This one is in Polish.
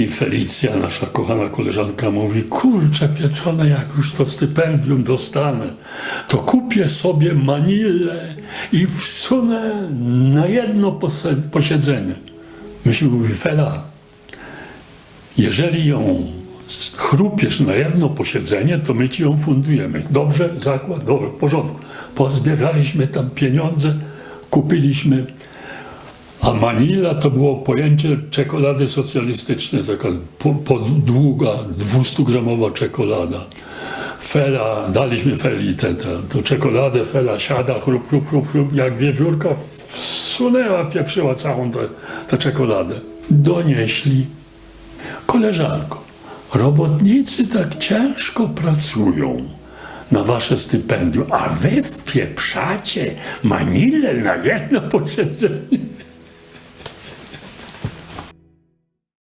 I Felicja, nasza kochana koleżanka, mówi: Kurczę, pieczone, jak już to stypendium dostanę, to kupię sobie manilę i wsunę na jedno posiedzenie. Myślę, mówi Fela, jeżeli ją chrupiesz na jedno posiedzenie, to my ci ją fundujemy. Dobrze, zakład, dobrze, w porządku. Pozbieraliśmy tam pieniądze, kupiliśmy. A Manila to było pojęcie czekolady socjalistycznej, taka po- podługa, 200-gramowa czekolada. Fela, daliśmy Feli tę tą czekoladę, Fela siada, chrup, chrup, chrup, chrup, jak wiewiórka wsunęła, wpieprzyła całą tę, tę czekoladę. Donieśli Koleżanko, robotnicy tak ciężko pracują na wasze stypendium, a wy wpieprzacie manilę na jedno posiedzenie.